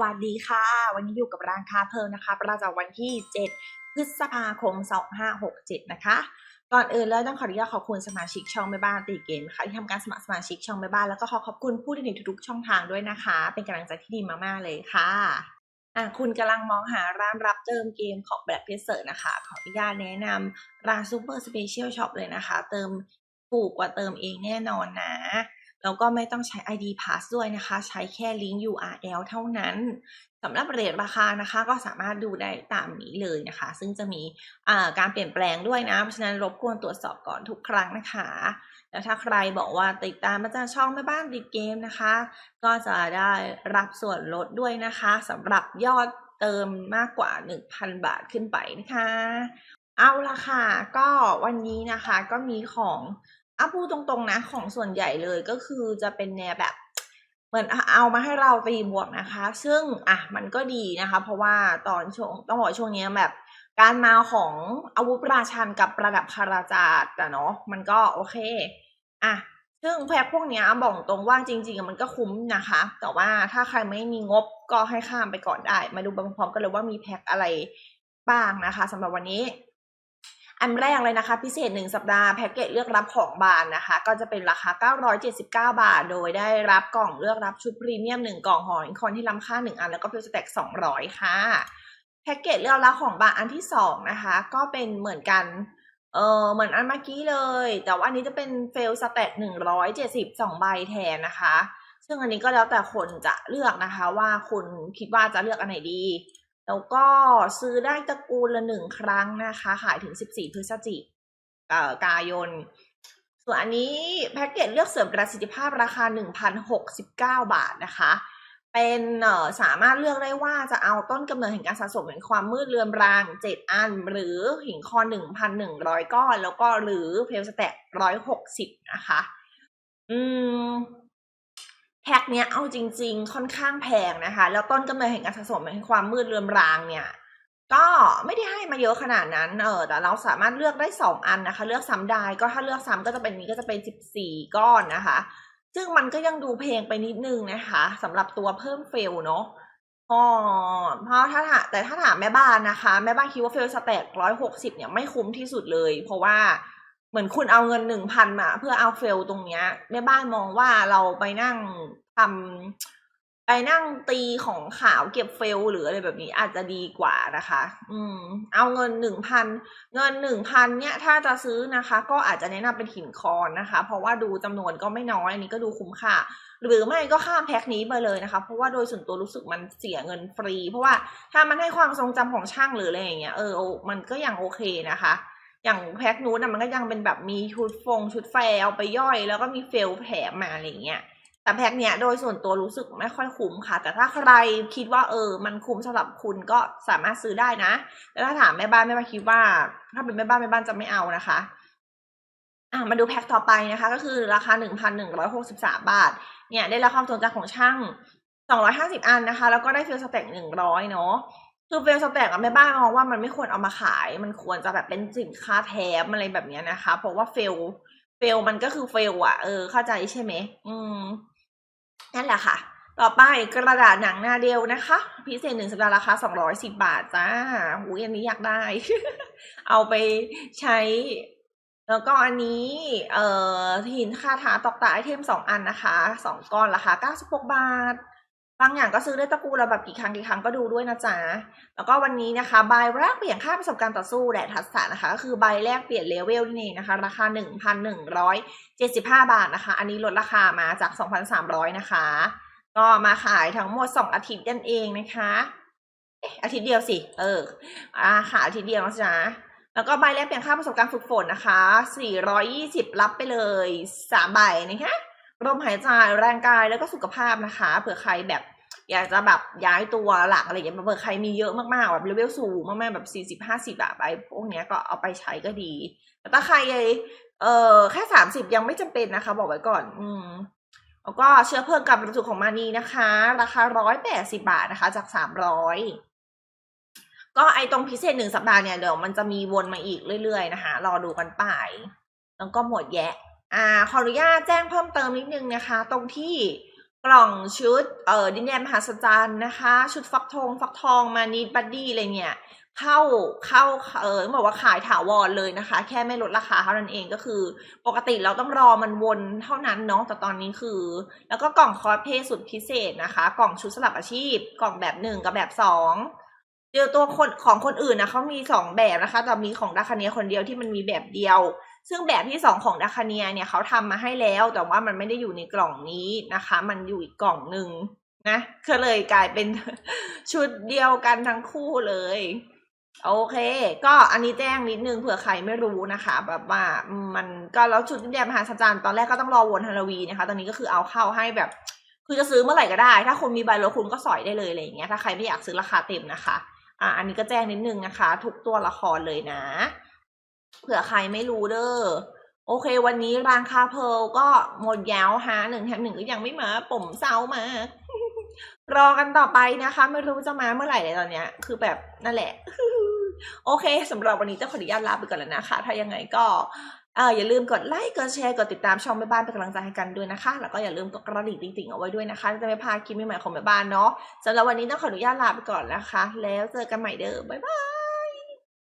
วัสดีค่ะ วันนี้อยู่กับร้านคาเพลิงนะคะ ประจำวันที่ 7 พฤษภาคม 2567 นะคะ ก่อนอื่นเลยต้องขออนุญาตขอบคุณสมาชิกช่องแม่บ้านตีเกมนะคะที่ทำการสมัครสมาชิกช่องแม่บ้านแล้วก็ขอขอบคุณผู้ที่ในทุกช่องทางด้วยนะคะ เป็นกำลังใจที่ดีมากๆเลยค่ะอะคุณกำลังมองหาร้านรับเติมเกมของแบบเพเซอร์นะคะ ขออนุญาตแนะนำร้านซูเปอร์สเปเชียลช็อปเลยนะคะ เติมถูกกว่าเติมเองแน่นอนนะ แล้วก็ไม่ต้องใช้ ID Pass ด้วยนะคะ ใช้แค่ลิงก์ URL เท่านั้นสำหรับเรทราคานะคะ ก็สามารถดูได้ตามนี้เลยนะคะ ซึ่งจะมีการเปลี่ยนแปลงด้วยนะ เพราะฉะนั้นรบกวนตรวจสอบก่อนทุกครั้งนะคะ แล้วถ้าใครบอกว่าติดตามมาจากช่องแม่บ้านติดเกมนะคะ ก็จะได้รับส่วนลดด้วยนะคะสำหรับยอดเติมมากกว่า 1,000 บาทขึ้นไปนะคะ เอาละค่ะ ก็วันนี้นะคะก็มีของ อาพูดตรงๆนะ ของส่วนใหญ่เลยก็คือจะเป็นแนวแบบ เหมือนเอามาให้เราตีบวกนะคะ ซึ่งอะมันก็ดีนะคะ เพราะว่าตอนช่วงต้องบอกช่วงนี้แบบ การมาของอาวุธราชันกับประดับคาราจาดอะเนาะมันก็โอเคอะซึ่งแพ็คพวกนี้บอกตรงว่าจริงๆมันก็คุ้มนะคะ แต่ว่าถ้าใครไม่มีงบก็ให้ข้ามไปก่อนได้ มาดูพร้อมๆกันเลยว่ามีแพ็คอะไรบ้างนะคะสำหรับวันนี้ อันแรกเลยนะคะพิเศษ 1 สัปดาห์แพ็กเกจเลือกรับของบานนะคะ ก็จะเป็นราคา 979 บาท โดยได้รับกล่องเลือกรับชุดพรีเมียม 1 กล่องหอยคอนที่ล้ำค่า 1 อัน แล้วก็เพลสแต็ก200 ค่ะแพ็กเกจเลือกรับของบานอันที่ 2 นะคะ ก็เป็นเหมือนกันเออเหมือนอันเมื่อกี้เลย แต่ว่าอันนี้จะเป็นเฟลสแตท172 ใบแทนนะคะ ซึ่งอันนี้ก็แล้วแต่คนจะเลือกนะคะว่าคุณคิดว่าจะเลือกอันไหนดี แล้วก็ซื้อได้ตระกูลละหนึ่งครั้งนะคะ ขายถึง 14 พฤศจิกายน ส่วนอันนี้แพ็กเกจเลือกเสริมประสิทธิภาพราคา 1,069 บาทนะคะ เป็นสามารถเลือกได้ว่าจะเอาต้นกำเนิดแห่งการสะสมแห่งความมืดเรือนราง 7 อัน หรือหินคอ 1,100 ก้อน แล้วก็หรือเพลสแต็ก160 นะคะ อืม แพ็คเนี้ยเอาจริง ๆ ค่อนข้างแพงนะคะ แล้วต้นกำเนิดแห่งการสะสมแห่งความมืดเรือนรางเนี่ย ก็ไม่ได้ให้มาเยอะขนาดนั้น เออแต่เราสามารถเลือกได้สองอันนะคะ เลือกซ้ำได้ก็ถ้าเลือกซ้ำก็จะเป็นนี้ก็จะเป็นสิบสี่ก้อนนะคะ ซึ่งมันก็ยังดูเพลงไปนิดนึงนะคะสำหรับตัวเพิ่มเฟลเนาะอ๋อเพราะถ้าถามแต่ถ้าถามแม่บ้านนะคะ แม่บ้านคิดว่าเฟลสแต็กร้อยหกสิบเนี่ยไม่คุ้มที่สุดเลย เพราะว่า เหมือนคุณเอาเงินหนึ่งพันมา เพื่อเอาเฟลตรงเนี้ยแม่บ้านมองว่าเราไปนั่งทำไปนั่งตีของขาวเก็บเฟลหรืออะไรแบบนี้อาจจะดีกว่านะคะ อืม เอาเงินหนึ่งพันเงินหนึ่งพันเนี่ยถ้าจะซื้อนะคะ ก็อาจจะแนะนำเป็นหินคอนนะคะ เพราะว่าดูจำนวนก็ไม่น้อยอันนี้ก็ดูคุ้มค่าหรือไม่ก็ข้ามแพ็คนี้ไปเลยนะคะ เพราะว่าโดยส่วนตัวรู้สึกมันเสียเงินฟรี เพราะว่าถ้ามันให้ความทรงจำของช่างหรืออะไรอย่างเงี้ยเออมันก็ยังโอเคนะคะ อย่างแพ็คนู้นนะมันก็ยังเป็นแบบมีชุดฟงชุดแฟร์เอาไปย่อย แล้วก็มีเฟลแถมมาอะไรเงี้ยแต่แพ็คเนี้ยโดยส่วนตัวรู้สึกไม่ค่อยคุ้มค่ะ แต่ถ้าใครคิดว่าเออ มันคุ้มสำหรับคุณก็สามารถซื้อได้นะแต่ถ้าถามแม่บ้านแม่บ้านคิดว่า ถ้าเป็นแม่บ้านแม่บ้านจะไม่เอานะคะอะมาดูแพ็คต่อไปนะคะ ก็คือราคาหนึ่งพันหนึ่งร้อยหกสิบสามบาท เนี่ยได้รับความสนใจของช่างสองร้อยห้าสิบอันนะคะ แล้วก็ได้เฟลสแต็กหนึ่งร้อยเนาะ คือเฟลสแต็กอะแม่บ้านมองว่ามันไม่ควรเอามาขาย มันควรจะแบบเป็นสินค้าแถมอะไรแบบนี้นะคะ เพราะว่าเฟลเฟลมันก็คือเฟลอะเออเข้าใจใช่ไหมอืมนั่นแหละค่ะ ต่อไปกระดาษหนังหน้าเดียวนะคะ พิเศษหนึ่งสัปดาห์ราคาสองร้อยสิบาทจ้าหูอันนี้อยากได้ เอาไปใช้ แล้วก็อันนี้ เอ่อหินคาถาตอกตาไอเทมสองอันนะคะสองก้อนราคาเก้าสิบหกบาท บางอย่างก็ซื้อได้ตะกูลเราแบบกี่ครั้งกี่ครั้งก็ดูด้วยนะจ๊ะ แล้วก็วันนี้นะคะใบแรกเปลี่ยนค่าประสบการณ์ต่อสู้และทักษะนะคะก็คือใบแรกเปลี่ยนเลเวลนี่นะคะ ราคาหนึ่งพันหนึ่งร้อยเจ็ดสิบห้าบาทนะคะ อันนี้ลดราคามาจากสองพันสามร้อยนะคะ ก็มาขายทั้งหมดสองอาทิตย์นั่นเองนะคะอาทิตย์เดียวสิ เอออาขายอาทิตย์เดียวนะจ๊ะแล้วก็ใบแรกเปลี่ยนค่าประสบการณ์ฝึกฝนนะคะ 420 รับไปเลยสามใบนะคะ ลมหายใจแรงกายแล้วก็สุขภาพนะคะ เผื่อใครแบบ อยากจะแบบย้ายตัวหลักอะไรอย่างเงี้ยเผื่อใครมีเยอะมากๆแบบเลเวลสูงมากๆแบบสี่สิบห้าสิบอะไปพวกเนี้ยก็เอาไปใช้ก็ดี แต่ถ้าใครเออแค่สามสิบยังไม่จำเป็นนะคะ บอกไว้ก่อน อืมแล้วก็เชื้อเพลิงกับประจุของมานีนะคะ ราคาร้อยแปดสิบาทนะคะ จากสามร้อยก็ไอตรงพิเศษหนึ่งสัปดาห์เนี่ยเดี๋ยวมันจะมีวนมาอีกเรื่อยๆนะคะ รอดูกันไป แล้วก็หมดแยะ อ่าขออนุญาตแจ้งเพิ่มเติมนิดนึงนะคะ ตรงที่กล่องชุดเอ่อดินแดนมหาสจรรย์นะคะ ชุดฟักทองฟักทองมานีดบัดดี้อะไรเนี่ยเข้าเข้าเออต้องบอกว่าขายถาวรเลยนะคะ แค่ไม่ลดราคาเท่านั้นเองก็คือ ปกติเราต้องรอมันวนเท่านั้นเนาะแต่ตอนนี้คือ แล้วก็กล่องคอสเพย์สุดพิเศษนะคะ กล่องชุดสลับอาชีพ กล่องแบบหนึ่งกับแบบสองเจอตัวคนของคนอื่นนะเขามีสองแบบนะคะแต่มีของดาคาเนียคนเดียวที่มันมีแบบเดียว ซึ่งแบบที่สองของดาคาเนียเนี่ยเขาทำมาให้แล้ว แต่ว่ามันไม่ได้อยู่ในกล่องนี้นะคะ มันอยู่อีกกล่องหนึ่งนะก็เลยกลายเป็นชุดเดียวกันทั้งคู่เลย โอเค ก็อันนี้แจ้งนิดนึงเผื่อใครไม่รู้นะคะ แบบว่ามันก็แล้วชุดดินแดนมหาสัจจรรย์ตอนแรกก็ต้องรอวนฮาโลวีนะคะ ตอนนี้ก็คือเอาเข้าให้แบบ คือจะซื้อเมื่อไหร่ก็ได้ ถ้าคุณมีใบลดคุณก็สอยได้เลยอะไรอย่างเงี้ยถ้าใครไม่อยากซื้อราคาเต็มนะคะ อะอันนี้ก็แจ้งนิดนึงนะคะ ทุกตัวละครเลยนะ เผื่อใครไม่รู้เด้อโอเค วันนี้รางคาเพลก็หมดยาวฮะหนึ่งแถมหนึ่งก็ยังไม่มาผมเศร้ามารอกันต่อไปนะคะ ไม่รู้จะมาเมื่อไหร่เลยตอนเนี้ย คือแบบนั่นแหละ โอเคสำหรับวันนี้จะขออนุญาตลาไปก่อนแล้วนะคะ ถ้ายังไงก็เอออย่าลืมกดไลค์กดแชร์กดติดตามช่องแม่บ้านเป็นกำลังใจให้กันด้วยนะคะ แล้วก็อย่าลืมกดกระดิ่งติ๊งๆเอาไว้ด้วยนะคะจะไม่พลาดคลิปใหม่ๆของแม่บ้านเนาะสำหรับวันนี้ต้องขออนุญาตลาไปก่อนนะคะ แล้วเจอกันใหม่เด้อบ๊ายบาย